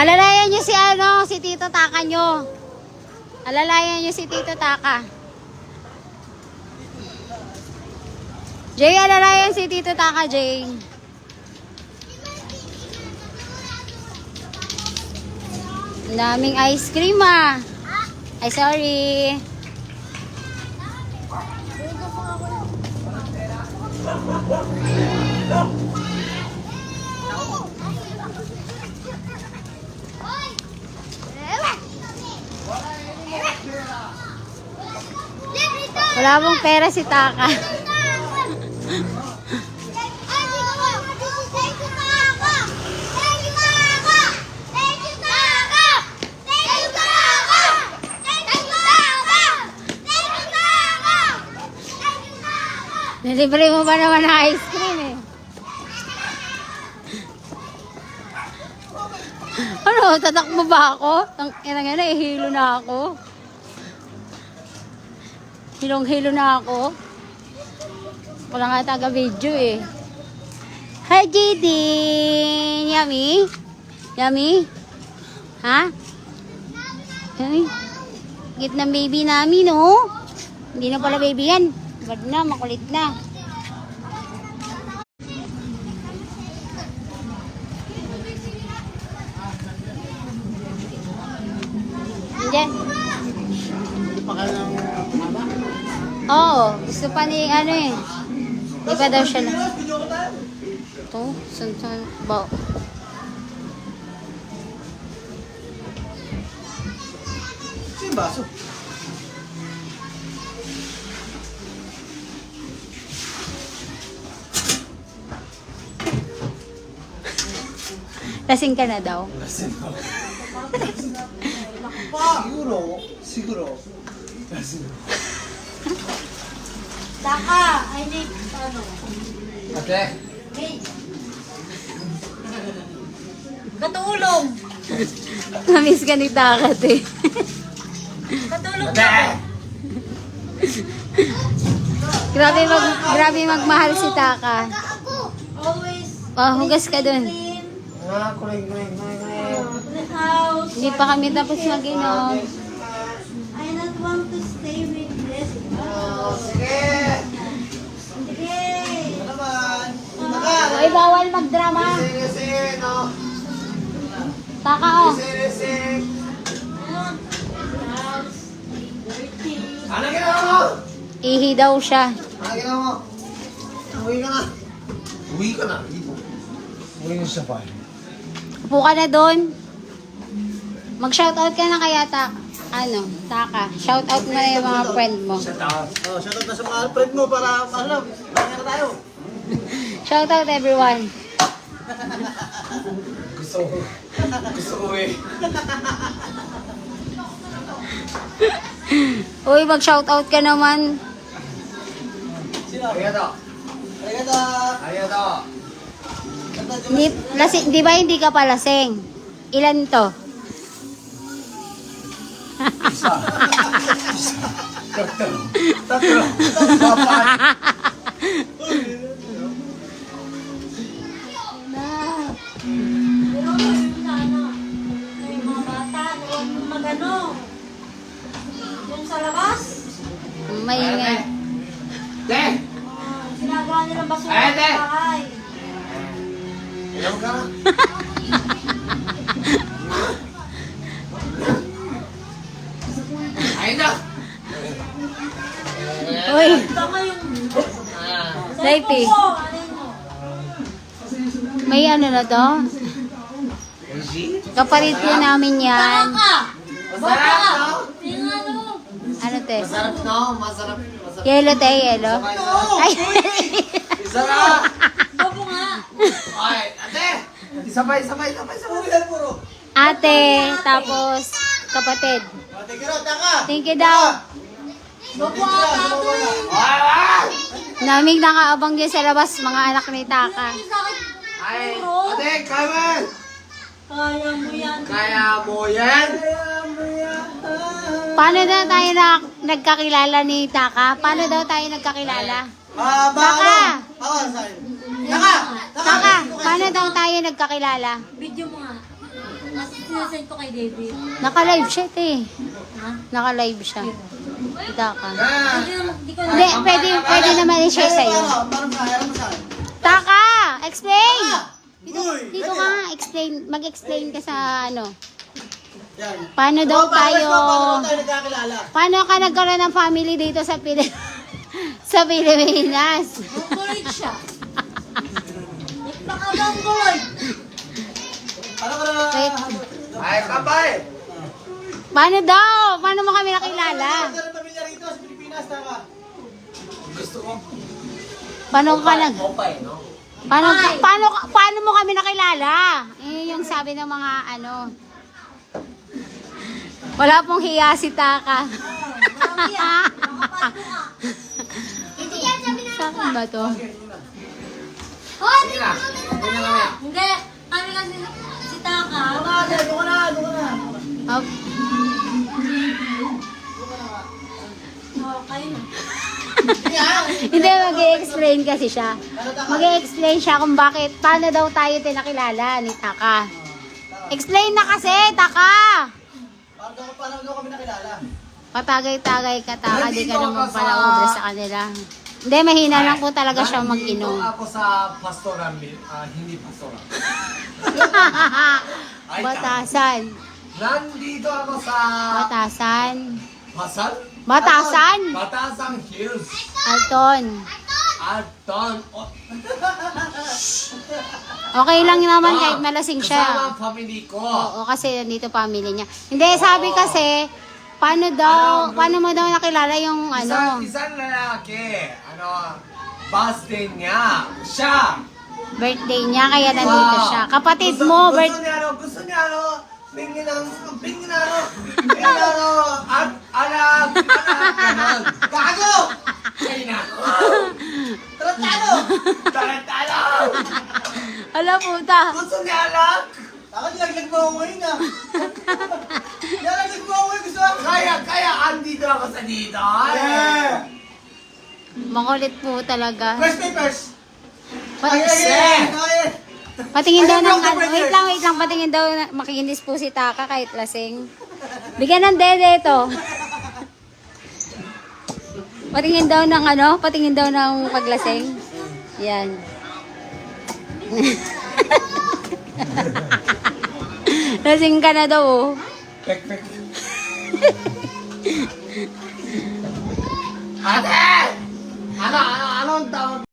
Alalayan niyo si ano, si Tito Taka nyo. Alalayan niyo si Tito Taka. Jay, alalayan si Tito Taka, Jay. Ang daming ice cream ah. Ay, sorry. Wala mong pera si Taka. Nilibre mo ba naman ng ice cream eh? Ano, tatakbo ba ako? Tang ina nga na, hilo na ako. Hilong-hilo na ako. Wala nga taga-video eh. Hi, JD! Yummy? Yummy? Ha? Yummy? Git ng baby namin, no? Hindi na pala baby yan. Bad na, makulit na. Diyan. Oo, gusto pa ni ano eh. Di ba daw siya na? Ito, saan saan ba? Sino baso? Lasing ka na daw. Siguro, siguro. Saka, I need, ano, Ate, hey. Katulong! Namiss ka ni Takat eh. Katulong ate! grabe mag grabe magmahal si Taka. Always Oh, hugas ka dun. clean. Ah. Uh, the house. Hindi pa kami tapos mag-inom. Oh, sige! Sige. Ano naman? Ay, bawal magdrama. Sige, sige, no? Taka oh. Sige. Ano? Ginawa mo? Ihi daw siya. Ano ginawa mo? Uwi ka na. Uwi ka na. Dito. Uwi na siya pa. Upo ka na doon. Mag-shoutout ka na kaya ta ano, Taka. Shoutout mo na yung mga friend mo. Oh, shoutout na sa mga friend mo para alam. Lagi na tayo. Shoutout everyone. Gusto ko. Gusto ko eh. Uy, mag-shoutout ka naman. Sino? Arigato. Arigato. Arigato. Di, lasi, di ba hindi ka pa lasing? Ilan to? Isa. Tatlo. Tatlo. Apat. Yung sa labas, May nga. Te! uh, ginagawa nilang basura sa bahay. Inom ka Mo? may ano na to? Kapalit po namin yan. Masarap, no? Ano? Te? Masarap, no? Masarap. Masarap. Yellow te, yellow. Ay, Masarap. Babo nga! Ay, ate! Sabay, sabay, sabay, sabay. ate, tapos kapatid. Ate. Thank you daw. Babo ata ito eh! Naming nakaabang dyan sa labas, mga anak ni Taka. Ay, ate, Carmen! Kaya mo yan. Kaya mo yan? Paano daw tayo na, nagkakilala ni Taka? Paano daw tayo nagkakilala? Ah, Taka! Ah, sa'yo. Taka! Taka, paano daw tayo nagkakilala? Video mo nga. Mas sinasend ko kay David. Naka-live siya, te. Ha? Naka-live siya. Kita ka. Ah! Hindi pwede, pwede naman i-share sa'yo. Taka! Explain! Dito, dito ka nga, explain. Mag-explain ka sa ano. Paano daw tayo... Paano ka nagkaroon ng family dito sa Pili sa Pilipinas? Mongoloid siya. Napaka-mongoloid. Paano ka na... Wait. Ay, kapay! Paano daw? Paano mo kami nakilala? Paano ka na pamilya rito sa Pilipinas, tama? Gusto ko. Paano ka nag... Opay, no? Paano, paano, paano mo kami nakilala? Eh, yung sabi ng mga ano... Wala pong hiya si Taka. Hindi yan, sabi na Saan ba to? Oh, Sige na. Na. Hindi. Kami kasi si Taka. Ano ka, Ate? Doon ka na, doon ka na. Oh, kayo na. hindi, mag explain kasi siya. mag explain siya kung bakit, paano daw tayo tinakilala ni Taka. Explain na kasi, Taka! Paano paano daw kami nakilala? Patagay-tagay ka, Taka. Di ka naman pala obra sa kanila. Hindi, mahina lang po talaga siya mag-inom. Nandito ako sa pastoral, ah, hindi pastoral. Ay, Batasan. Nandito ako sa Batasan. Pasal? Batasan? Batasan Hills. Alton. Alton. Okay lang naman ah, kahit malasing Kasama siya. ang family ko. Oo, kasi nandito family niya. Hindi, sabi kasi, paano daw, paano mo daw nakilala yung ano, Isang, isang lalaki, ano, birthday niya. Siya. birthday niya, kaya nandito siya. Kapatid Gusto- mo, gusto birth... niya, ano, gusto niya, ano, pingin ang, pingin ano, pingin ano, at, anak, anak, ganon. Gago! Ay, nako. Tratado! Tarantado! Ala puta. Gusto niya, anak. Ako nilaglag mo ako ngayon ah. Nilaglag mo ako ngayon. Gusto ko. Kaya, kaya, andito ako sa dito. Yeah! Makulit po talaga. First papers! Pa- Ay, ay, ay, ay! Patingin daw ng... ano, wait lang, wait lang. Patingin daw, na- makikinis po si Taka kahit lasing. Bigyan ng dede ito. Patingin daw ng ano? Patingin daw ng paglasing. Yan. Lasing ka na daw oh. Pek, pek. Ate! Ano, ano, anong tawag